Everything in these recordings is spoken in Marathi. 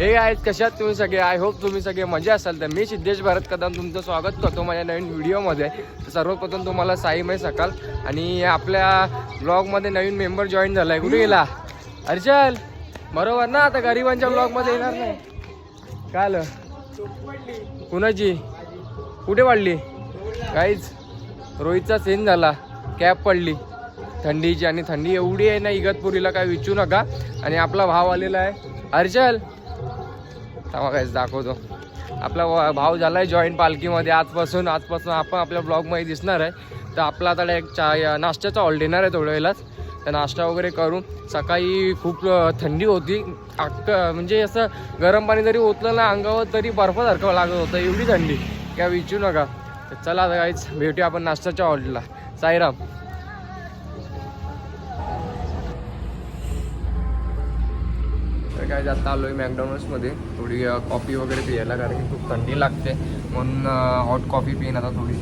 हे आहेत कशात तुम्ही सगळे? आय होप तुम्ही सगळे मजा असाल. तर मी सिद्धेश भरत कदम तुमचं स्वागत करतो माझ्या नवीन व्हिडिओमध्ये. तर सर्वप्रथम तुम्हाला साई मै सकाल आणि आपल्या ब्लॉगमध्ये नवीन मेंबर जॉईन झाला आहे कुठे गेला? अर्चल बरोबर ना? आता गरिबांच्या ब्लॉगमध्ये येणार नाही. काय आलं? कुणाची? कुठे वाढली? काहीच रोहितचा सीन झाला. कॅप पडली. थंडीची आणि थंडी एवढी आहे ना इगतपुरीला काय विचू नका. आणि आपला भाव आलेला आहे. अर्चल काहीच दाखवतो. आपला व- भाव झाला आहे जॉईंट पालखीमध्ये. आजपासून आजपासून आपण आपल्या ब्लॉगमध्ये दिसणार आहे. तर आपला आता एक चा नाश्त्याचा हॉल डिनर आहे थोड्या वेळेलाच तर नाश्ता वगैरे करू. सकाळी खूप थंडी होती. अक्क म्हणजे असं गरम पाणी जरी ओतलं ना अंगावर तरी बर्फासारखं लागत होतं. एवढी थंडी. काय विचारू नका. तर चला आता काहीच भेटूया आपण नाश्त्याच्या हॉलला साईराम. तर काय जाता आलो आहे मॅकडॉनल्ड्समध्ये. थोडी कॉफी वगैरे पियायला कारण की खूप थंडी लागते. म्हणून हॉट कॉफी पिईन आता थोडी.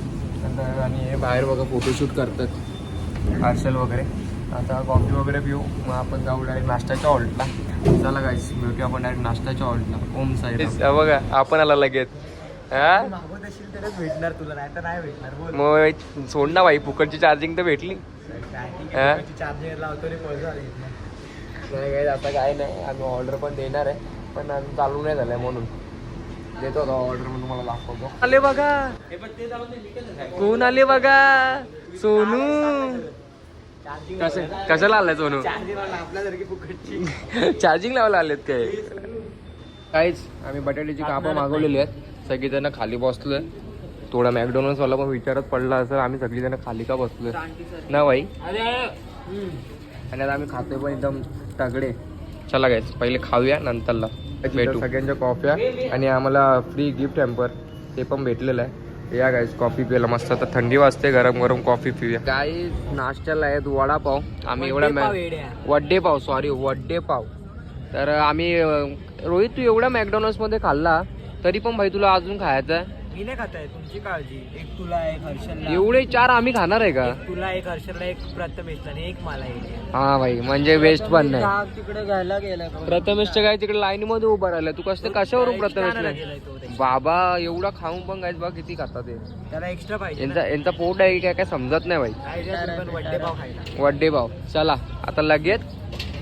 नंतर आणि हे बाहेर बघा फोटोशूट करतात. पार्सल वगैरे. आता कॉफी वगैरे पिऊ. मग आपण जाऊ डायरेक्ट नाश्त्याच्या हॉल्टला चला गाईस भेटूया आपण डायरेक्ट नाश्त्याच्या हॉल्टला ओम साई बघा आपण आला लगेच. भेटणार तुला नाही तर नाही भेटणार बोल. मग सोड ना बाई फुकटची चार्जिंग तर भेटली. काय? चार्जर लावतो नाही काही आता काय नाही. आम्ही ऑर्डर पण देणार आहे पण अजून चालू नाही झालंय म्हणून. देतो आता ऑर्डर म्हणून तुम्हाला दाखवतो. आले बघा. कोण आले बघा? सोनू. कसे कशाला आलाय सोनू? चार्जिंग लावायला आलेत काय? काहीच आम्ही बटाट्याची कापं मागवलेली आहेत. सगळीजण खाली बसलोय. थोडा मॅकडॉनल्ड्स वाला पण विचारत पडला असं आम्ही सगळीजण खाली का बसलोय? ना बाई आणि आता आम्ही खातोय पण एकदम तगडे. चला गायच पहिले खाऊया नंतरला भेटू. सगळ्यांच्या कॉफ्या आणि आम्हाला फ्री गिफ्ट हॅम्पर ते पण भेटलेलं आहे. या गायस कॉफी प्यायला मस्त. आता थंडी वाजते गरम गरम कॉफी पिऊया. काही नाश्त्याला आहेत वडापाव. आम्ही एवढा मॅ वड्डे पाव सॉरी वड्डे पाव. तर आम्ही रोहित तू एवढा मॅकडॉनल्ड्समध्ये खाल्ला तरी पण भाई तुला अजून खायचं आहे मी नाही खात आहे तुमची काळजी. एक तुला एक हर्षलला. एवढे चार आम्ही खाणार आहे का? एक तुला एक हर्षलला एक प्रथमेशला आणि एक मला हा भाई म्हणजे वेस्ट पण नाही. तिकडे घ्यायला गेला प्रथमेशच्या काय तिकडे लाईन मध्ये उभा राहिला तू कसं कशावरून प्रथमेश गेलाय त्याच्या. बाबा एवढा खाऊन पण गायच बा किती खातात ते. त्याला एक्स्ट्रा पाहिजे यांचा यांचा पोट आहे की काय काय समजत नाही भाई. वड्डे पाव खायला. वड्डे भाव. चला आता लगेच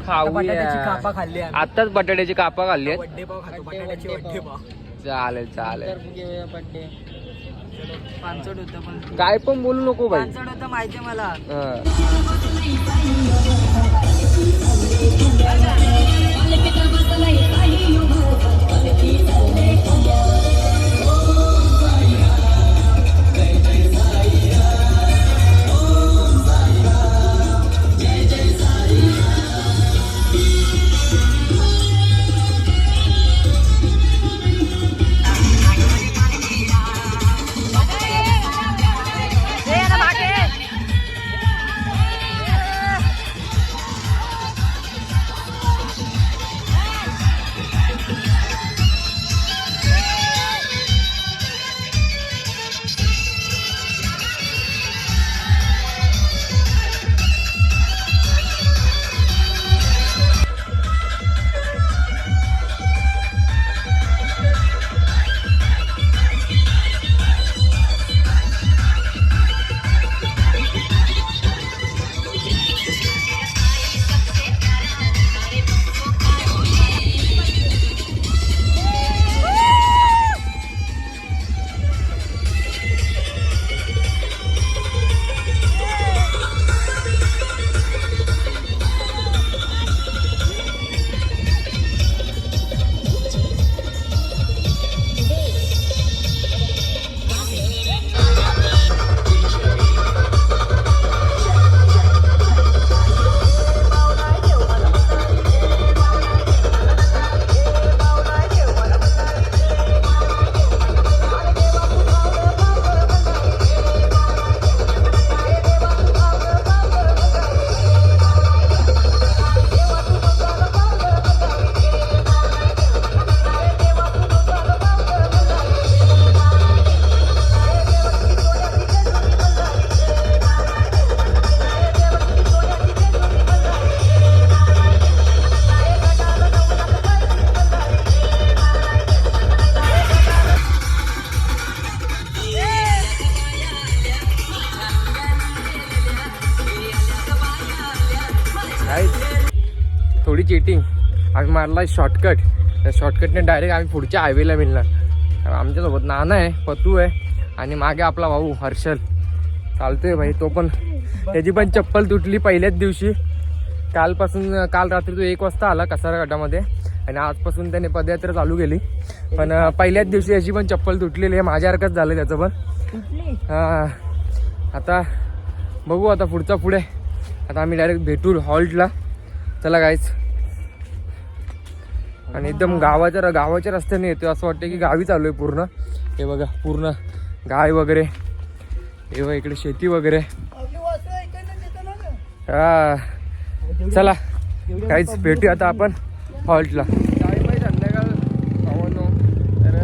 आता बटाट्याची खाऊ कापा खाल्ली आम्ही. आताच बटाट्याची कापा खाल्ली आहेत. वड्डे पाव खातो बटाट्याचे वड्डे पाव चालेल चालेल. पानसट होतं पण. काय पण बोलू नको भाई पानसट होतं माहितीये मला. थोडी चिटिंग आम्ही मारला शॉर्टकट त्या शॉर्टकटने डायरेक्ट आम्ही पुढच्या हायवेला मिळणार. आमच्यासोबत नाना आहे पतू आहे आणि मागे आपला भाऊ हर्षल. चालतोय भाई तो पण त्याची पण चप्पल तुटली पहिल्याच दिवशी. कालपासून काल रात्री तो एक वाजता आला कसारा गटामध्ये. आणि आजपासून त्याने पदयात्रा चालू केली. पण पहिल्याच दिवशी याची पण चप्पल तुटलेली आहे. माझ्यासारखंच झालं त्याचं पण. हा. आता बघू आता पुढचा पुढे. आता आम्ही डायरेक्ट भेटू हॉल्टला चला गायच आणि एकदम गावाच्या गावाच्या रस्त्याने येतो असं वाटतं की गावी चालू आहे पूर्ण. हे बघा पूर्ण गाय वगैरे. हे बघा इकडे शेती वगैरे. हा. चला काहीच भेटू आता आपण हॉल्टला. संध्याकाळ भावांनो तर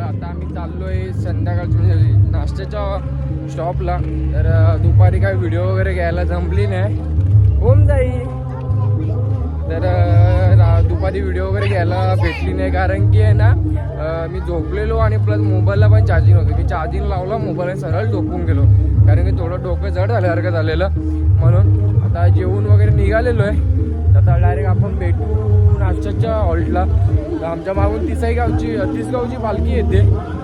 आता आम्ही चाललोय संध्याकाळ म्हणजे नाश्त्याच्या स्टॉपला तर दुपारी काय व्हिडिओ वगैरे घ्यायला जमली नाही. होऊन जाईल. तर दुपारी व्हिडिओ वगैरे घ्यायला भेटली नाही. कारण की आहे ना मी झोपलेलो आणि प्लस मोबाईलला पण चार्जिंग होतं मी चार्जिंग लावला मोबाईल आणि सरळ झोपून गेलो. कारण की थोडं डोकं जड झाल्यासारखं झालेलं. म्हणून आता जेवून वगैरे निघालेलो आहे. आता डायरेक्ट आपण भेटू नाश्त्याच्या हॉल्टला. तर आमच्या मागून तिसाई गावची तिसगावची पालखी येते.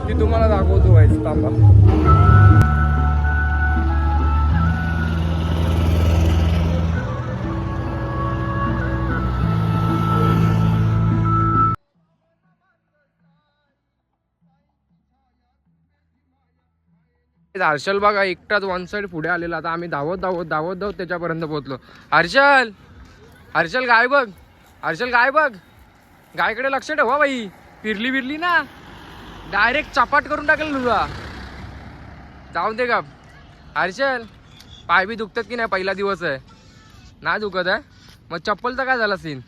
ती तुम्हाला दाखवतो व्हायचं थांबा. हर्षल बघा एकटाच वन साइड पुढे आलेला. आता आम्ही धावत धावत धावत धावत त्याच्यापर्यंत पोहोचलो. हर्षल! हर्षल गाय बघ. हर्षल गाय बघ. गायकडे लक्ष ठेवा बाई. फिरली बिरली ना. डायरेक्ट चपाट करून टाकेल तुला जाऊन दे का हर्षल! पाय बी दुखतात की नाही? पहिला दिवस आहे. नाही दुखत आहे मग चप्पलचा काय झाला सीन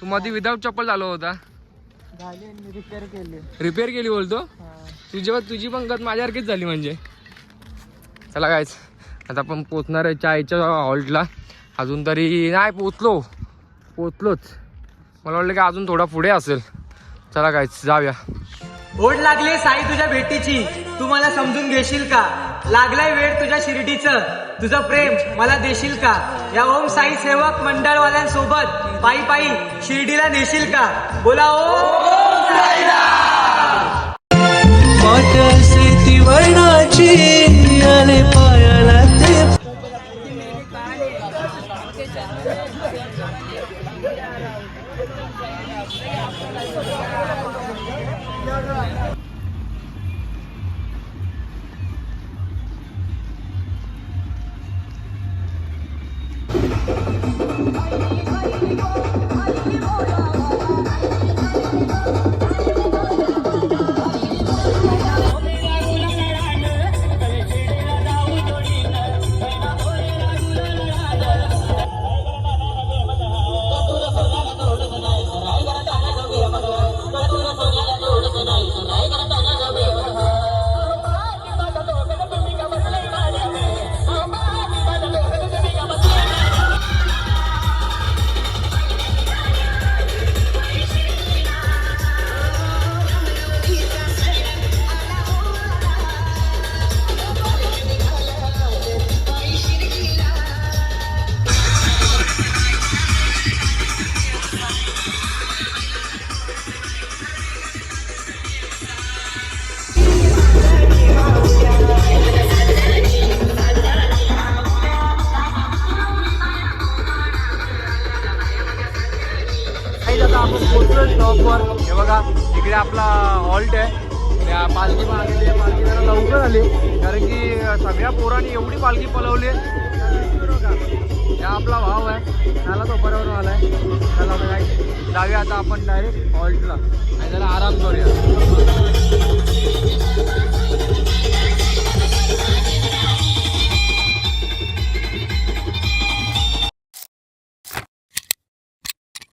तू मध्ये विदाऊट चप्पल झालो होता. रिपेअर केले. रिपेअर केली बोलतो? तुझी तुझी पण गत माझ्यासारखीच झाली म्हणजे. चला कायच आता आपण पोचणार आहे चायच्या हॉल्टला. अजून तरी नाही पोचलो. पोचलोच. मला वाटलं की अजून थोडा पुढे असेल. चला कायच जाऊया. ओढ लागली साई तुझ्या भेटीची. तू मला समजून घेशील का? लागलाय वेळ तुझ्या शिर्डीचं. तुझं प्रेम मला देशील का? या ओम साई सेवक मंडळवाल्यांसोबत पायी पायी शिर्डीला नेशील का? बोला ओम माटसे ती इकडे आपला हॉल्ट आहे. त्या पालखी मागली ते पालखी जरा लवकर आली. कारण की सगळ्या पोरांनी एवढी पालखी पलवली त्या आपला भाव आहे. त्याला तो बरोबर आलाय. त्याला काय जाऊया आता आपण डायरेक्ट हॉल्टला. आणि त्याला आराम करूया.